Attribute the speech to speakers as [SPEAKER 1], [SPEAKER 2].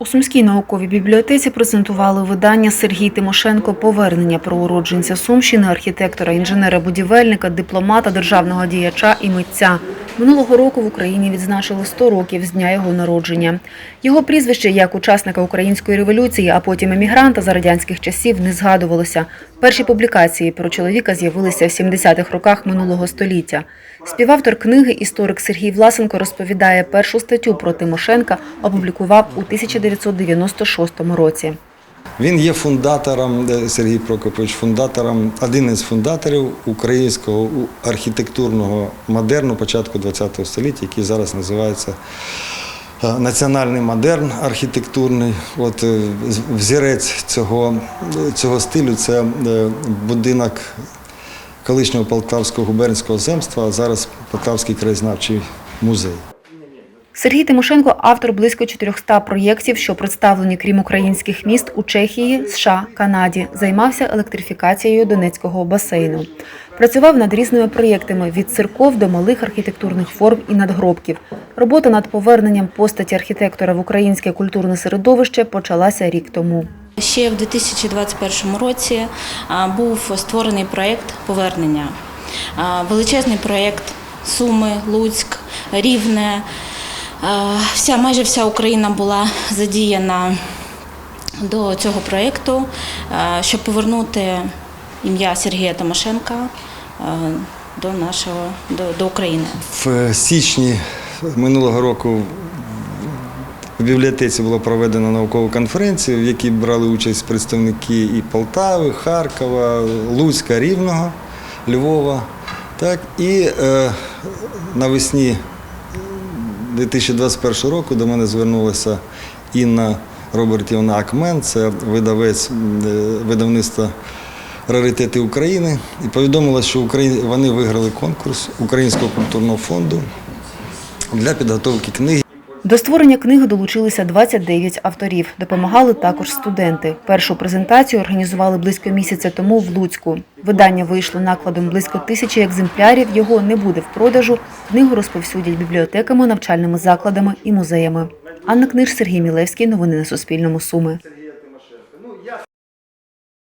[SPEAKER 1] У Сумській науковій бібліотеці презентували видання Сергій Тимошенко Повернення про уродженця Сумщини, архітектора, інженера-будівельника, дипломата, державного діяча і митця. Минулого року в Україні відзначили 100 років з дня його народження. Його прізвище як учасника української революції, а потім емігранта за радянських часів не згадувалося. Перші публікації про чоловіка з'явилися в 70-х роках минулого століття. Співавтор книги історик Сергій Власенко розповідає, першу статтю про Тимошенка опублікував у 1996 році.
[SPEAKER 2] Він є фундатором Сергій Прокопович, фундатором, один із фундаторів українського архітектурного модерну початку ХХ століття, який зараз називається е, національний модерн архітектурний. От е, взірець цього, цього стилю це е, будинок колишнього Полтавського губернського земства, а зараз Полтавський краєзнавчий музей.
[SPEAKER 1] Сергій Тимошенко автор близько 400 проєктів, що представлені крім українських міст у Чехії, США, Канаді. Займався електрифікацією Донецького басейну. Працював над різними проєктами від церков до малих архітектурних форм і надгробків. Робота над поверненням постаті архітектора в українське культурне середовище почалася рік тому.
[SPEAKER 3] Ще в 2021 році був створений проєкт повернення. Величезний проєкт Суми, Луцьк, Рівне. А, Вся, майже вся Україна була задіяна до цього проєкту, щоб повернути ім'я Сергія Тимошенка до нашого до, до України.
[SPEAKER 2] В січні минулого року в бібліотеці було проведено наукову конференцію, в якій брали участь представники і Полтави, Харкова, Луцька, Рівного, Львова. Так, і е, навесні 2021 року до мене звернулася Інна Робертівна Акмен, це видавець е, видавництва Раритети України, і повідомила, що вони виграли конкурс Українського культурного фонду для підготовки книги.
[SPEAKER 1] До створення книги долучилися 29 авторів. Допомагали також студенти. Першу презентацію організували близько місяця тому в Луцьку. Видання вийшло накладом близько тисячі екземплярів. Його не буде в продажу. Книгу розповсюдять бібліотеками, навчальними закладами і музеями. Анна Книж, Сергій Мілевський. Новини на Суспільному. Суми.